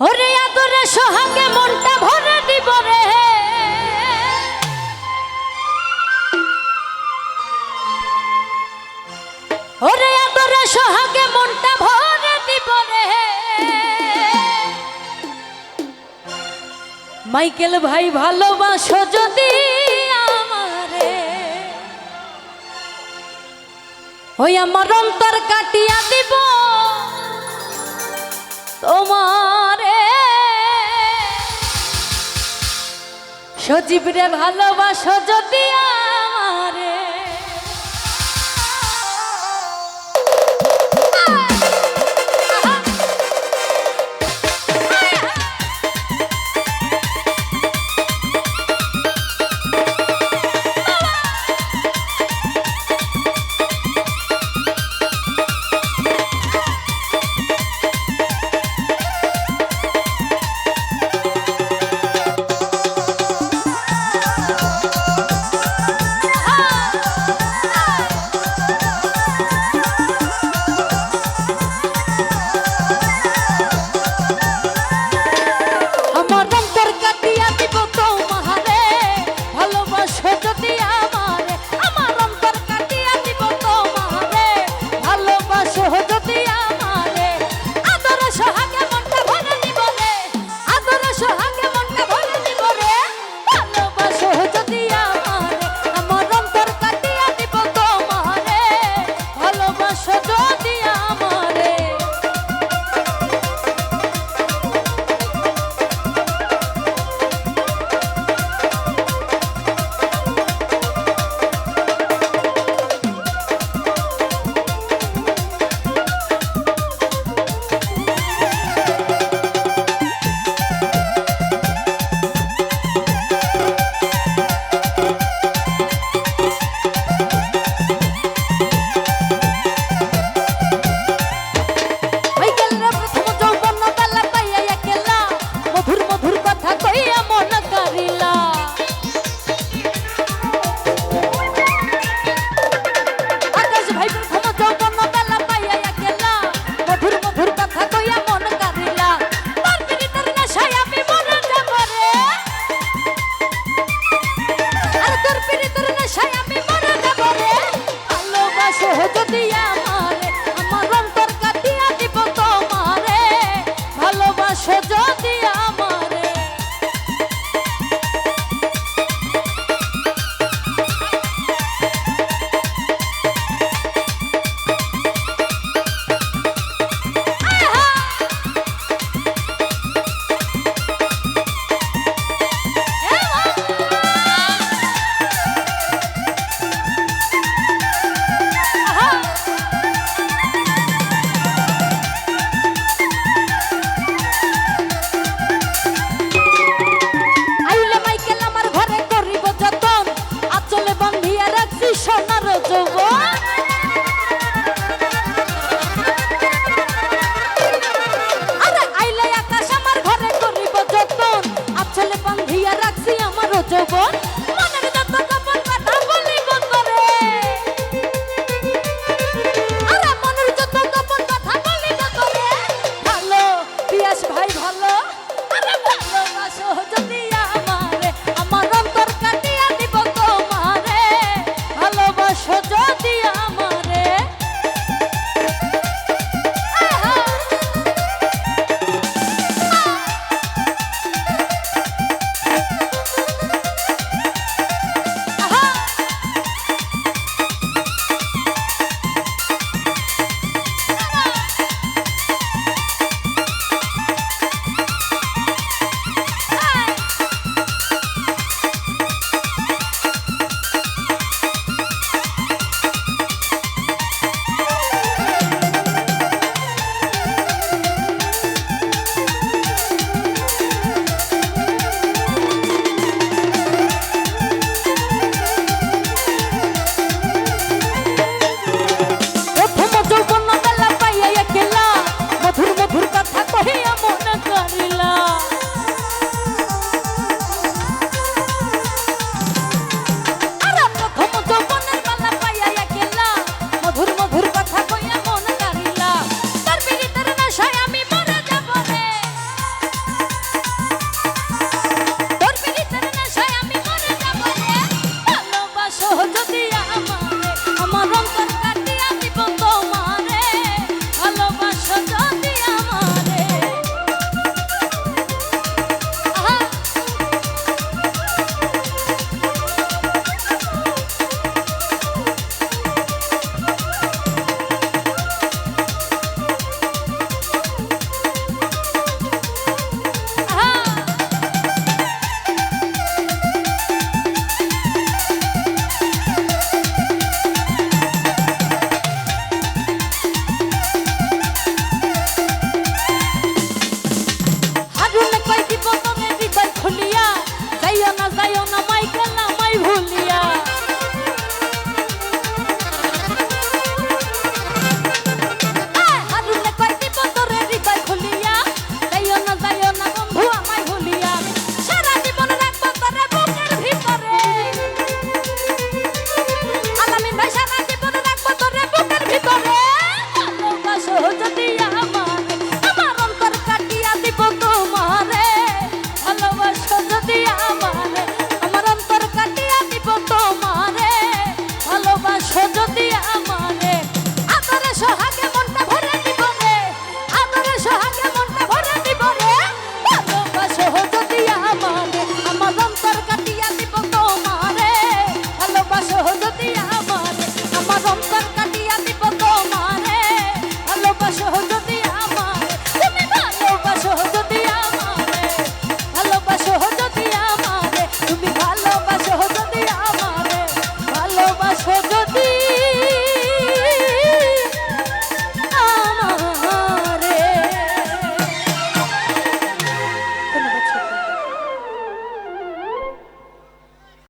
ওরে আদরে সোহাগে মনটা ভরে দিব রে। ওরে আদরে সোহাগে মনটা ভরে দিব রে। মাইকেল ভাই, ভালোবাসো যদি আমারে। ওই আমার অন্তর কাটিয়া দিব। তোমারে সজীব রে ভালোবাসো যদি আমারে